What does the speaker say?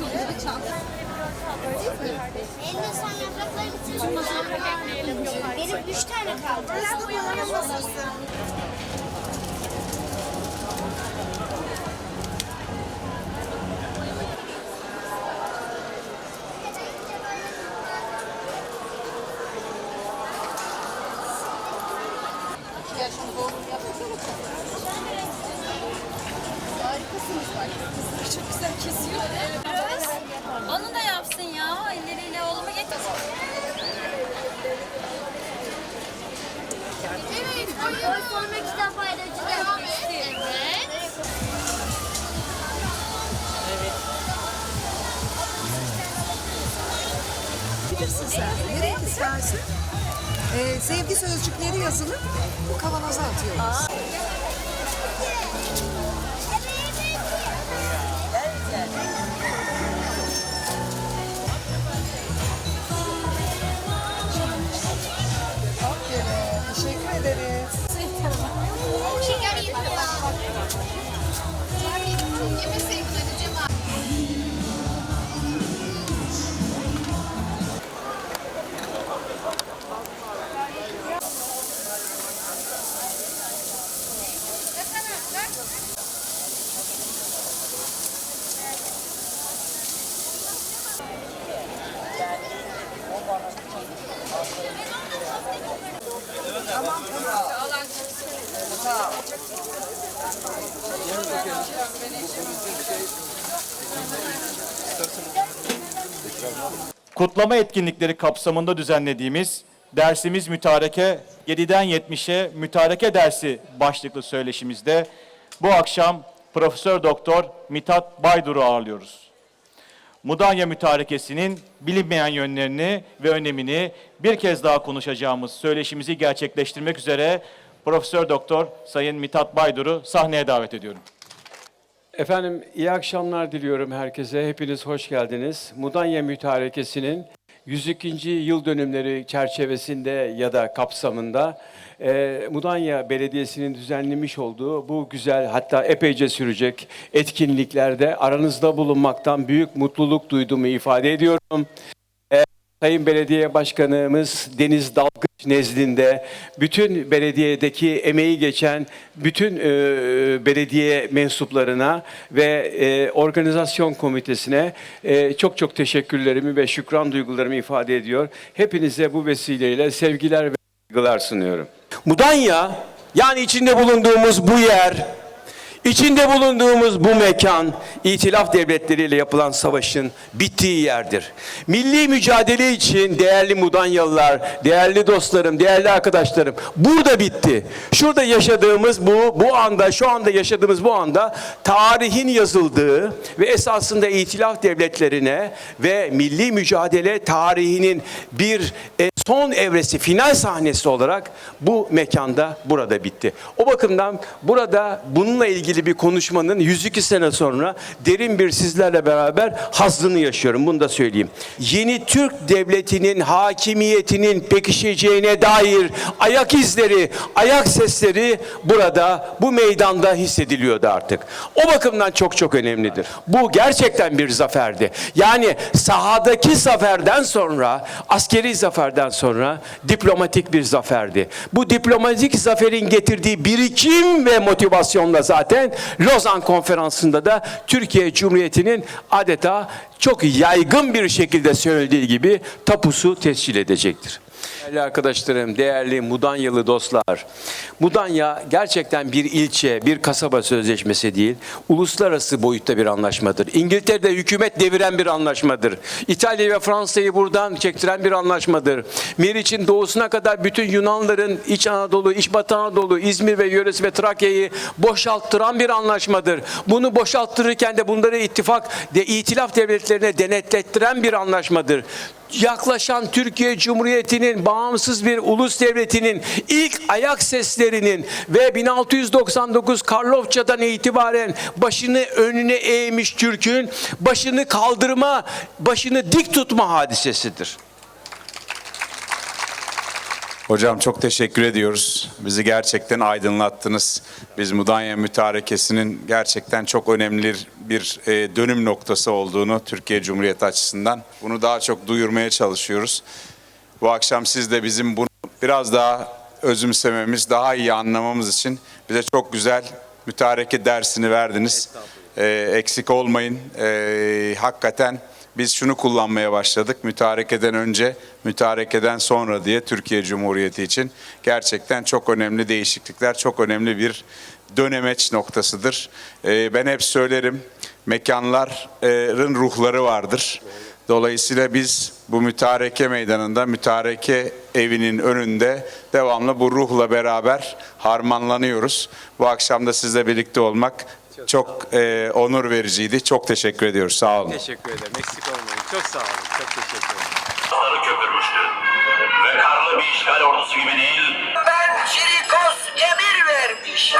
Sonunda çanta. Elinde son yaprakların içinde Benim üç tane kaldı. Hızlı bulamazsın. Harikasınız bak. Kızlar çok güzel kesiyor. Evet. Onu da yapsın ya. Elleriyle oğlumu getirsin. Evet. Oy sorma kitap paylaşacağım. Devam et. Evet. Bilirsin sen. Nereye istersin? Ee, sevgi sözcükleri yazılı. Bu kavanoza atıyoruz. Aferin. Kutlama etkinlikleri kapsamında düzenlediğimiz dersimiz mütareke 7'den 70'e mütareke dersi başlıklı söyleşimizde bu akşam Profesör Doktor Mithat Baydur'u ağırlıyoruz. Mudanya mütarekesinin bilinmeyen yönlerini ve önemini bir kez daha konuşacağımız söyleşimizi gerçekleştirmek üzere Profesör Doktor Sayın Mithat Baydur'u sahneye davet ediyorum. Efendim iyi akşamlar diliyorum herkese. Hepiniz hoş geldiniz. Mudanya Mütarekesi'nin 102. yıl dönümleri çerçevesinde ya da kapsamında e, Mudanya Belediyesi'nin düzenlemiş olduğu bu güzel hatta epeyce sürecek etkinliklerde aranızda bulunmaktan büyük mutluluk duyduğumu ifade ediyorum. Sayın Belediye Başkanımız Deniz Dalgıç nezdinde bütün belediyedeki emeği geçen bütün e, belediye mensuplarına ve e, organizasyon komitesine e, çok çok teşekkürlerimi ve şükran duygularımı ifade ediyor. Hepinize bu vesileyle sevgiler ve saygılar sunuyorum. Mudanya yani içinde bulunduğumuz bu yer İçinde bulunduğumuz bu mekan, itilaf devletleriyle yapılan savaşın bittiği yerdir. Milli mücadele için değerli Mudanyalılar, değerli dostlarım, değerli arkadaşlarım burada bitti. Şurada yaşadığımız bu, bu anda, şu anda yaşadığımız bu anda tarihin yazıldığı ve esasında itilaf devletlerine ve milli mücadele tarihinin bir e, son evresi, final sahnesi olarak bu mekanda burada bitti. O bakımdan burada bununla ilgili bir konuşmanın 102 sene sonra derin bir sizlerle beraber hazzını yaşıyorum. Bunu da söyleyeyim. Yeni Türk Devleti'nin hakimiyetinin pekişeceğine dair ayak izleri, ayak sesleri burada, bu meydanda hissediliyordu artık. O bakımdan çok çok önemlidir. Bu gerçekten bir zaferdi. Yani sahadaki zaferden sonra, askeri zaferden sonra diplomatik bir zaferdi. Bu diplomatik zaferin getirdiği birikim ve motivasyonla zaten Lozan Konferansı'nda da Türkiye Cumhuriyeti'nin adeta çok yaygın bir şekilde söylediği gibi tapusu tescil edecektir. Değerli arkadaşlarım, değerli Mudanyalı dostlar. Mudanya gerçekten bir ilçe, bir kasaba sözleşmesi değil, uluslararası boyutta bir anlaşmadır. İngiltere'de hükümet deviren bir anlaşmadır. İtalya ve Fransa'yı buradan çektiren bir anlaşmadır. Meriç'in doğusuna kadar bütün Yunanların İç Anadolu, İç Batı Anadolu, İzmir ve yöresi ve Trakya'yı boşalttıran bir anlaşmadır. Bunu boşalttırırken de bunları ittifak, de itilaf devletlerine denetlettiren bir anlaşmadır yaklaşan Türkiye Cumhuriyeti'nin bağımsız bir ulus devletinin ilk ayak seslerinin ve 1699 Karlofça'dan itibaren başını önüne eğmiş Türk'ün başını kaldırma, başını dik tutma hadisesidir. Hocam çok teşekkür ediyoruz. Bizi gerçekten aydınlattınız. Biz Mudanya Mütarekesi'nin gerçekten çok önemli bir e, dönüm noktası olduğunu Türkiye Cumhuriyeti açısından bunu daha çok duyurmaya çalışıyoruz. Bu akşam siz de bizim bunu biraz daha özümsememiz, daha iyi anlamamız için bize çok güzel mütareke dersini verdiniz. Ee, eksik olmayın. Ee, hakikaten biz şunu kullanmaya başladık. Mütarekeden önce, mütarekeden sonra diye Türkiye Cumhuriyeti için gerçekten çok önemli değişiklikler, çok önemli bir dönemeç noktasıdır. Ee, ben hep söylerim, mekanların ruhları vardır. Dolayısıyla biz bu mütareke meydanında, mütareke evinin önünde devamlı bu ruhla beraber harmanlanıyoruz. Bu akşam da sizle birlikte olmak çok, çok e, onur vericiydi. Çok teşekkür ediyoruz. Sağ olun. Teşekkür ederim. Eksik olmayın. Çok sağ olun. Çok teşekkür ederim. Sarı köpürmüştü. Ve karlı bir işgal ordusu gibi değil. Ben Çirikos emir vermiş.